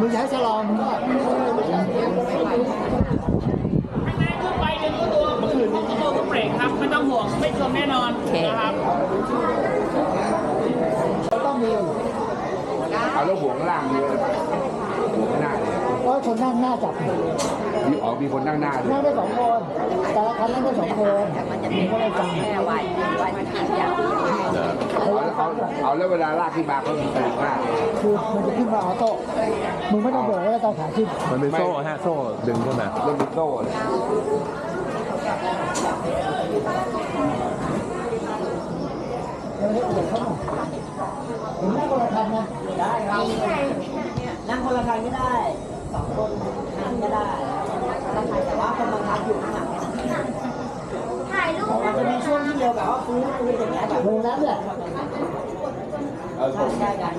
มึงจะใช้ชะลอมึงก็ข้างในขึ้นไปเดี๋ยวรู้ตัวเมื่อคืนนี้ตัวก็เบรกครับ ไม่ต้องห่วง ไม่ชนแน่นอนนะครับต้องมีเอาแล้วห่วงล่างเยอะเลยห่วงข้างหน้าเลยเพราะคนนั่งหน้าจับมีอ๋อมีคนนั่งหน้าด้วยนั่งได้สองคน แต่ละคันนั่งได้สองคนมึงก็เลยฟังแค่วันวันที่อยากที่เอาแล้ว เอาเอาแล้วเวลาลากขึ้นมาเขามีตึงมากคือมันจะขึ้นมาออโต้ มึงไม่ต้องเบรกแล้วก็ต้องขาขึ้นมันเป็นโซ่ฮะโซ่ดึงขึ้นมาเรื่องมิโต้เลยเดี๋ยวให้เด็กเข้ามาผมนั่งคนละคันนะได้ครับนั่งคนละคันก็ได้สองคนนั่งก็ได้คนละคันแต่ว่าคนบังคับอยู่ข้างหลังถ่ายรูปมันจะมีช่วงที่เดียวกับว่าฟื้นฟื้นอย่างเงี้ยแบบวงนั้นเนี่ย เอาใช่ใช่กัน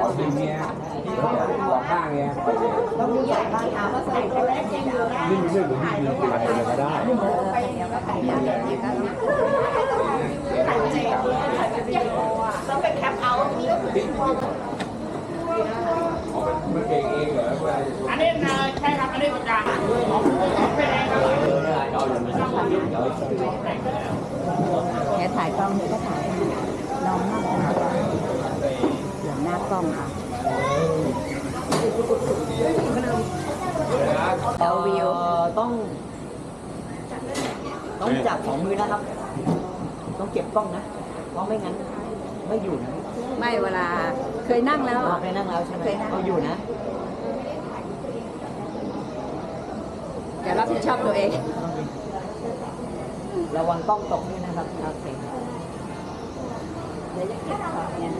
เอาดึงเนี้ยบอกข้างเนี้ยต้องมีใหญ่บ้างถามว่าใส่ตัวเล็กยังอยู่นะนิ่งขึ้นหรือนิ่งขึ้นอะไรเลยก็ได้ต้องไปแคปเอาท์นี่มันเก่งเองเหรอเวลาอันนี้ใช่ครับอันนี้ประจานของของเป็นเองครับแค่ถ่ายกล้องก็ถ่ายน้องมาก ลือหน้ากล้องค่ะเอาวิวต้อง ต้องจับสองมือนะครับ ต้องเก็บกล้องนะเพราะไม่งั้น ไม่อยู่นะไม่เวลาเคยนั่งแล้วเราเคยนั่งแล้วใช่ไหมเคยนั่งเราอยู่นะอย่ารับผิดชอบตัวเอง ระวังกล้องตกด้วยนะครับโอเคเดี๋ยวจะเก็บของเนี่ย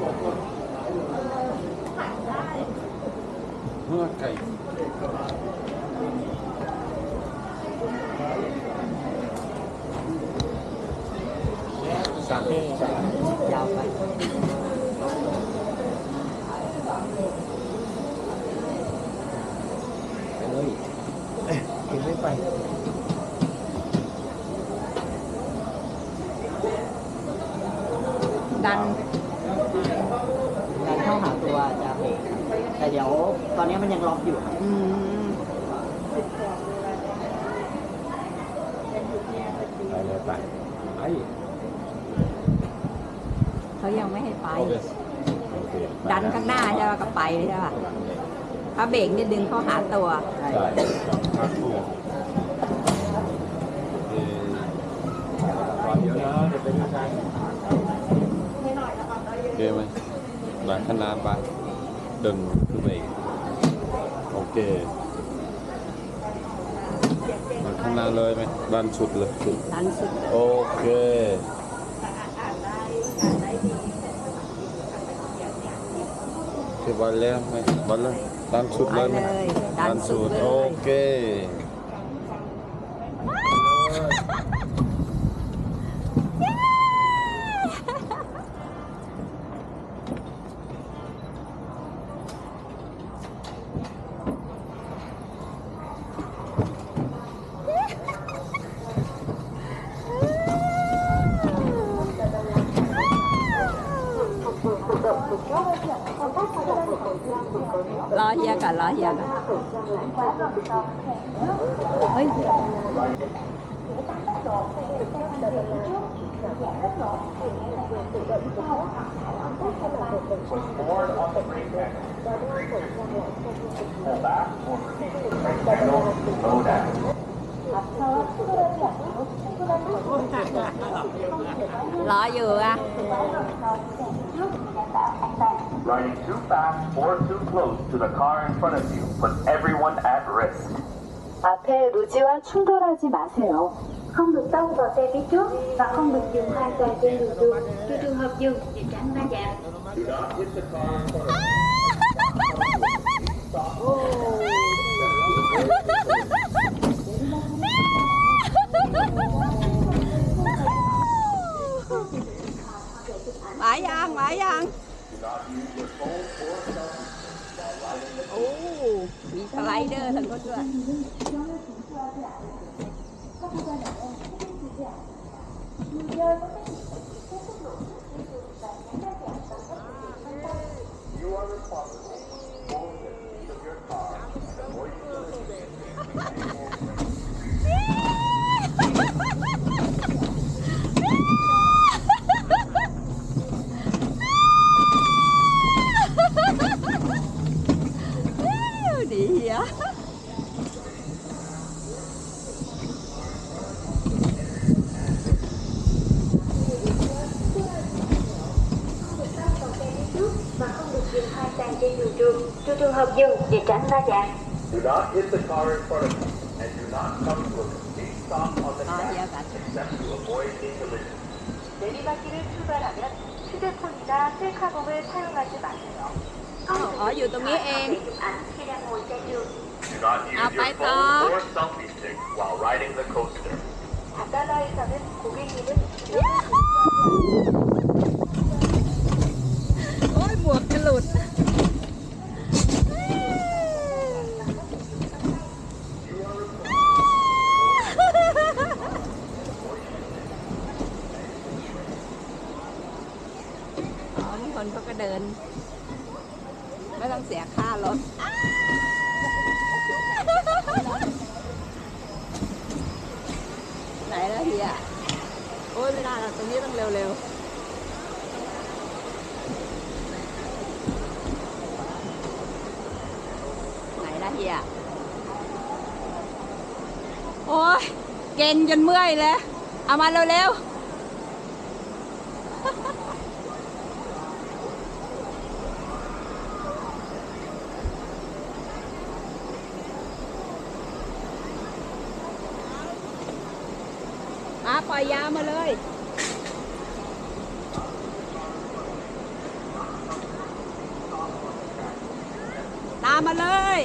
เมื่อไก่ สามยาวไปไปเลยเอ๊ะเห็นไม่ไป ดัน การเข้าหาตัวจะเบรกแต่เดี๋ยวตอนนี้มันยังล็อกอยู่ครับ อืม ไปเลยไปไอ้เขายังไม่ให้ไป โอเคโอเคดันข้างหน้าใช่ป่ะก็ไปใช่ป่ะถ้าเบรกนี่ดึงเข้าหาตัว ใช่ข้างคู่เอ่อรอเดี๋ยวนะเดี๋ยวไปดูกันโอเคไหมหลังขนาดไปดึงขึ้นไปอีกโอเค หลังขนาดเลยไหมดันสุดเลยสุดดันสุดโอเค คือบอลแล้วไหมบอลแล้วดันสุดเลยไหมไปเลยดันสุดเลยโอเค รอเฮียก่อนร Riding too fast or too close to the car in front of you puts everyone at risk. 앞에 루지와 충돌하지 마세요. Không được tông vào xe phía trước và không được dừng trên đường trường hợp để tránh va chạm. Ăn, ăn. โอ้มีสไลเดอร์ทั้งหมดด้วย Chú trường hợp dừng để tránh va chạm. Do not hit the car in front of you and do not come to a complete stop on the track except to avoid a collision. 내리막길을 출발하면 휴대폰이나 셀카봉을 사용하지 마세요. อ๋ออ๋ออยู่ตรงนี้เอง 안 차량 ngồi trên đường. Do not use Ah, your bye, phone Tom. or selfie stick while riding the coaster. 바다라에서는 고객님은 โอ้ยหมวกจะหลุด อ๋อบางคนเขาก็เดิน ไม่ต้องเสียค่ารถไหนแล้วเฮียโอ้ยไม่ได้หรอกตรงนี้ต้องเร็วๆไหนละเฮียโอ้ย เก่งจนเมื่อยเลยเอามาเร็วๆ อยยาวมาเลย ตามมาเลย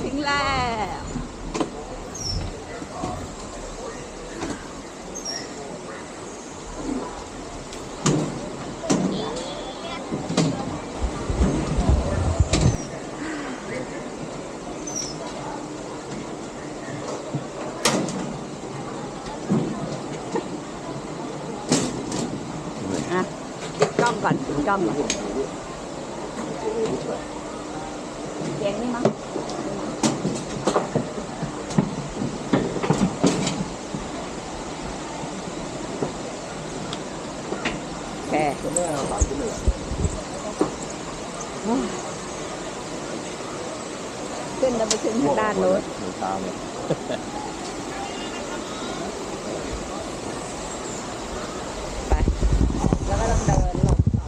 ถึงแล้ว อะปิดกล้ องก่อนปิดกล้องก่อนเสียงนี่มั้งโอเคโอ้ยขึ้นแล้วไปขึ้นทางด้านโน้น หนูตามเลย ไป แล้วก็ต้องเดินลงต่อ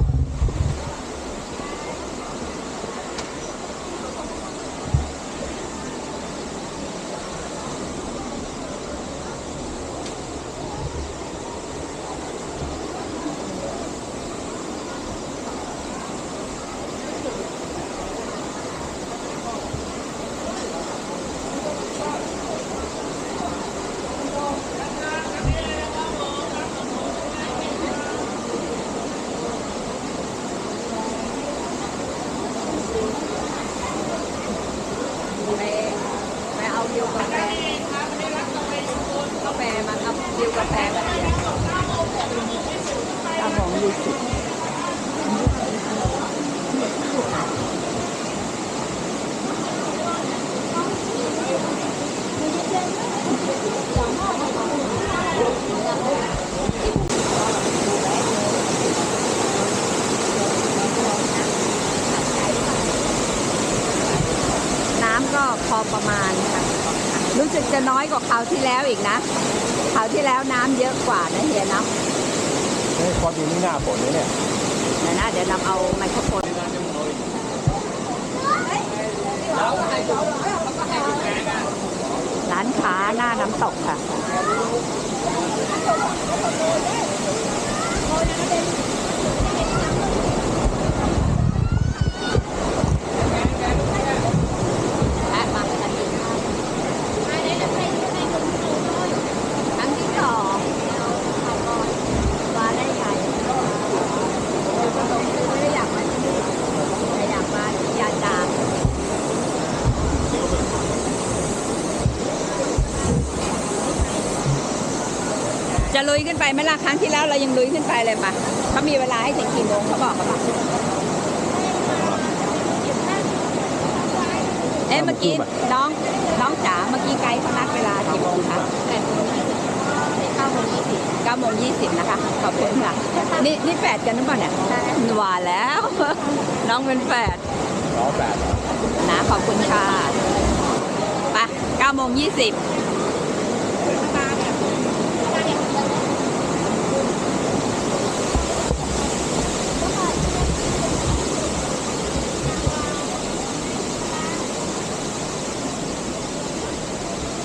ไปไปเอาวิวกาแฟกาแฟมาครับวิวกาแฟแบบนี้ตาของดูสิน้ำก็พอประมาณค่ะ รู้ สึกจะน้อยกว่าคราวที่แล้วอีกนะคราวที่แล้วน้ำเยอะกว่านะเฮียเนาะเฮ้ยความจริงนี่หน้าฝนเลยเนี่ยเดี๋ยวนะเดี๋ยวนำเอาไมโครโฟนร้านค้าหน้าน้ำตกค่ะ จะลุยขึ้นไปไหมล่ะครั้งที่แล้วเรายังลุยขึ้นไปเลยปะเขามีเวลาให้ถึงกี่โมงเขาบอกเขาปะเอ๊ะเมื่อกี้น้องน้องจ๋าเมื่อกี้ไกด์เขานัดเวลากี่โมงคะเก้าโมงยี่สิบเก้าโมงยี่สิบนะคะขอบคุณค่ะนี่นี่แฝดกันหรือเปล่าเนี่ยหวานแล้ว น้องเป็นแฝดล้อแปดนะขอบคุณค่ะไป9โมง20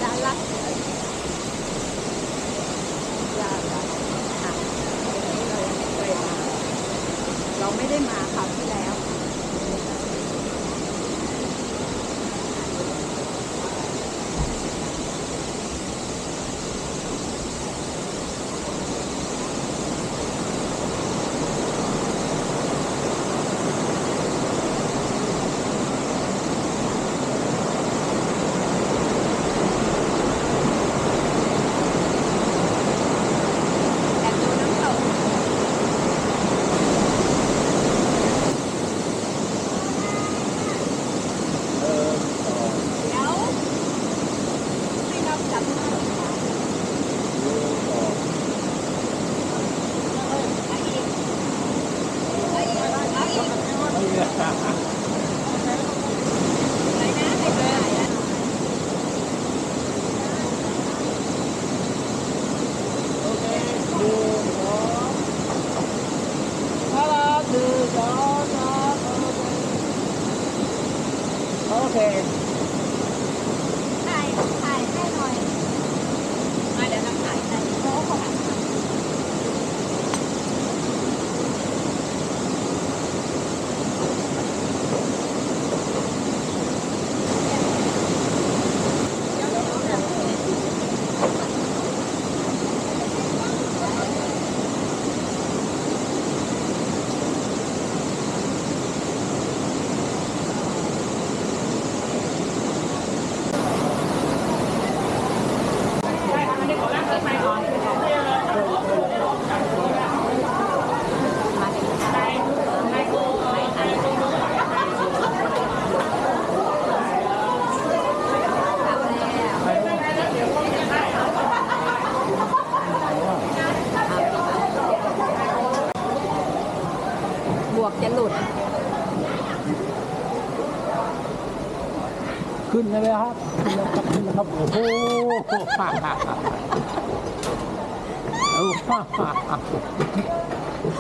ด้านล่างด้านล่างอะเรา ไม่ได้มาคราวที่แล้ว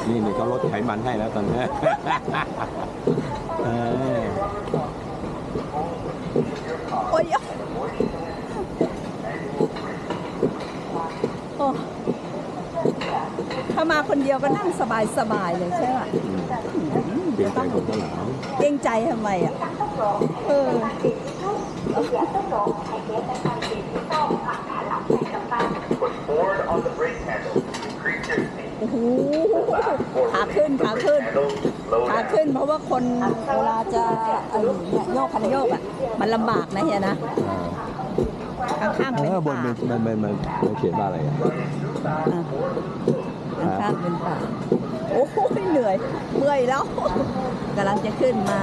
นี่นี่เขาลดไขมันให้แล้วตอนนี้เออโอ้ยโอ้ถ้ามาคนเดียวก็นั่งสบายๆเลยใช่ไหมเปลี่ยนใจคนข้างหลังเกรงใจทำไมอะ เออ โอ้โหขาขึ้นขาขึ้น Handle, slow ขา down. ขึ้น เพราะว่าคนเวลาจะเออเนี่ยโยกคันโยกอะมันลำบากนะเฮียนะข้างๆเป็นเออบนป่ามันมันมันมันเขียนว่าอะไรอะอะข้างๆเป็นป่าโอ้โหเหนื่อยเมื่อยแล้วกำลังจะขึ้นมา